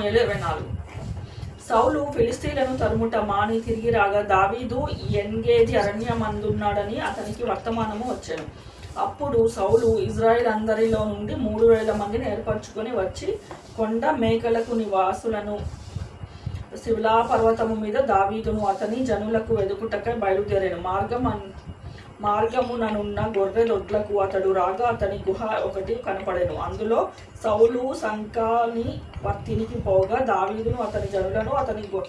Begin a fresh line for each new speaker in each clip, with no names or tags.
ఇరవై నాలుగు. సౌలు ఫిలిస్తీన్లను తరుముట మాని తిరిగి రాగా దావీదు ఎన్గేజి అరణ్యమందున్నాడని అతనికి వర్తమానము వచ్చాను. అప్పుడు సౌలు ఇజ్రాయెల్ అందరిలో నుండి మూడు వేల మందిని ఏర్పరచుకొని వచ్చి కొండ మేకలకు నివాసులను శివలా పర్వతము మీద దావీదును అతని జనులకు వెదుకుటకై బయలుదేరాను మార్గం మార్గముననున్న గొర్రెదొడ్లకు అతడు రాగా అతని గుహ ఒకటి కనపడెను. అందులో సౌలు సంకాని పత్తినికి పోగా దావీదును అతని జనులను అతని గొ-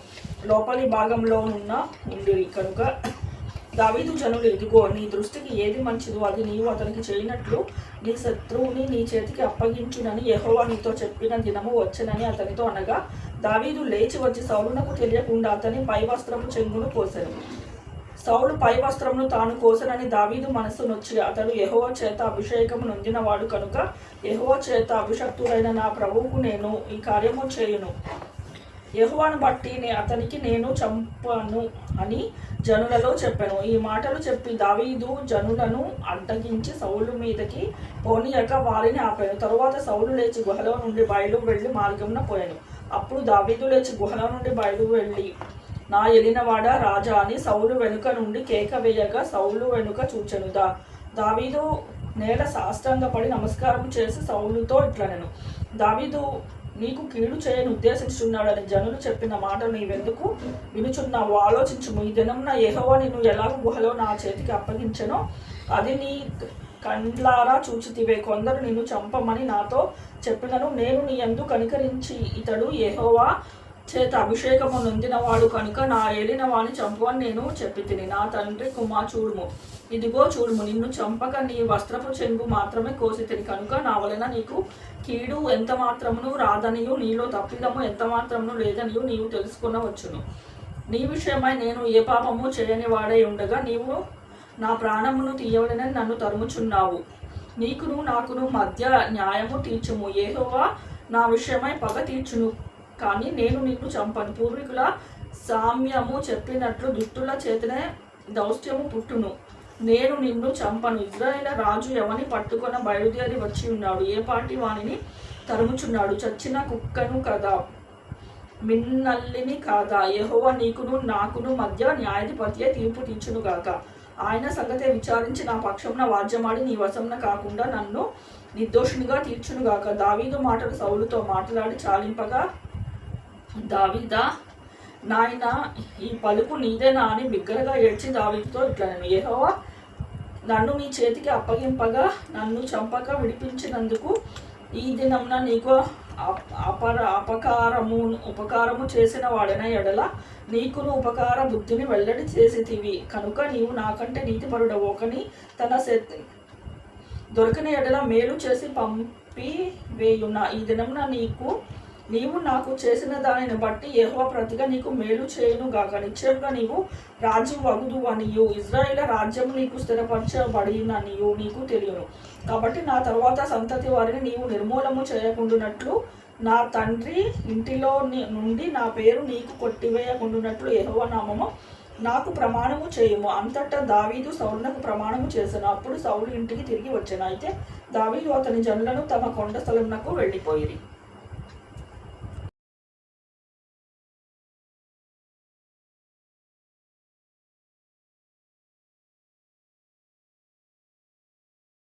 లోపలి భాగంలోనున్న ఉండిరి. కనుక దావీదు జనులు ఇదిగో నీ దృష్టికి ఏది మంచిదో అది నీవు అతనికి చేయనట్లు నీ శత్రువుని నీ చేతికి అప్పగించునని యహోవా నీతో చెప్పిన దినము వచ్చనని అతనితో అనగా దావీదు లేచి వచ్చి సౌలునకు తెలియకుండా అతని పై వస్త్రము చెంగును కోసెను. సౌలు పై వస్త్రమును తాను కోసనని దావీదు మనస్సు నొచ్చి అతడు యెహోవ చేత అభిషేకము నొందినవాడు కనుక యెహోవ చేత అభిషక్తుడైన నా ప్రభువుకు నేను ఈ కార్యము చేయును. యెహోవాను బట్టి నే అతనికి నేను చంపను అని జనులలో చెప్పాను. ఈ మాటలు చెప్పి దావీదు జనులను అడ్డగించి సౌలు మీదకి పోనీయక వారిని ఆపాను. తరువాత సౌలు లేచి గుహలో నుండి బయలు వెళ్ళి మార్గంలో పోయాను. అప్పుడు దావీదు లేచి గుహలో నుండి బయలు వెళ్ళి నా ఎలినవాడ రాజా అని సౌలు వెనుక నుండి కేక వేయగా సౌలు వెనుక చూచెనుదా. దావీదు నేల సాష్టాంగపడి నమస్కారం చేసి సౌలుతో ఇట్లనెను దావీదు నీకు కీడు చేయని ఉద్దేశించున్నాడని జనులు చెప్పిన మాట నీవెందుకు? వినుచున్నావు ఆలోచించుము ఈ దినం నా నిన్ను ఎలా గుహలో నా చేతికి అప్పగించెనో అది నీ కండ్లారా చూచితివే. కొందరు నిన్ను చంపమని నాతో చెప్పినను నేను నీ ఎందు కనికరించి ఇతడు ఏహోవా చేత అభిషేకము నొందినవాడు కనుక నా ఏలిన వాణి చంపని నేను చెప్పి తిని నా తండ్రి కుమా చూడుము. ఇదిగో చూడుము నిన్ను చంపక నీ వస్త్రపు చెంగు మాత్రమే కోసి తిని కనుక నా వలన నీకు కీడు ఎంత మాత్రమును రాదనియు నీలో తప్పిదము ఎంత మాత్రమును లేదనియు నీవు తెలుసుకునవచ్చును. నీ విషయమై నేను ఏ పాపము చేయని వాడై ఉండగా నీవు నా ప్రాణమును తీయవలనని నన్ను తరుముచున్నావు. నీకును నాకును మధ్య న్యాయము తీర్చుము. ఏహోవా నా విషయమై పగ తీర్చును. కానీ నేను నిన్ను చంపను. పూర్వీకుల సామ్యము చెప్పినట్లు దుష్టుల చేతనే దౌత్యము పుట్టును. నేను నిన్ను చంపను. ఇజ్రాయేల్ రాజు ఎవని పట్టుకున్న బయలుదేరి వచ్చి ఉన్నాడు? ఏ పాటి వానిని తరుముచున్నాడు? చచ్చిన కుక్కను కదా. మిన్నల్లిని కాదా? యహోవ నీకును నాకును మధ్య న్యాయాధిపతియే తీర్పు తీర్చును గాక. ఆయన సంగతే విచారించి నా పక్షంన వాద్యమాడి నీ వశంన కాకుండా నన్ను నిర్దోషునిగా తీర్చును గాక. దావీదు మాటలు సౌలుతో మాట్లాడి చాలింపగా దావీదా నాయన ఈ పలుకు నీదేనా అని బిగ్గరగా ఏడ్చి దావీతో ఇట్లా ఏహోవా నన్ను నీ చేతికి అప్పగింపగా నన్ను చంపక విడిపించినందుకు ఈ దినంన నీకు అప- అపర అపకారము ఉపకారము చేసిన వాడిన ఎడల నీకును ఉపకార బుద్ధిని వెల్లడి చేసితివి. కనుక నీవు నాకంటే నీతిపరుడవు. ఒకని తన శక్తి దొరకని ఎడల మేలు చేసి పంపి వేయున ఈ దినమున నీకు నీవు నాకు చేసిన దానిని బట్టి యెహోవా ప్రతిగా నీకు మేలు చేయను గాక. నిశ్చయంగా నీవు రాజ్యం వగుదు అనియు. ఇజ్రాయేల్ రాజ్యం నీకు స్థిరపరచబడిననియు నీకు తెలియను కాబట్టి నా తర్వాత సంతతి వారిని నీవు నిర్మూలము చేయకుండునట్లు నా తండ్రి ఇంటిలో నుండి నా పేరు నీకు కొట్టివేయకుండునట్లు యెహోవా నామము నాకు ప్రమాణము చేయుము. అంతటా దావీదు సౌలునకు ప్రమాణము చేశాను అప్పుడు సౌలు ఇంటికి తిరిగి వచ్చాను. అయితే దావీదు అతని జనులను తమ కొండ స్థలంకు వెళ్ళిపోయిరి.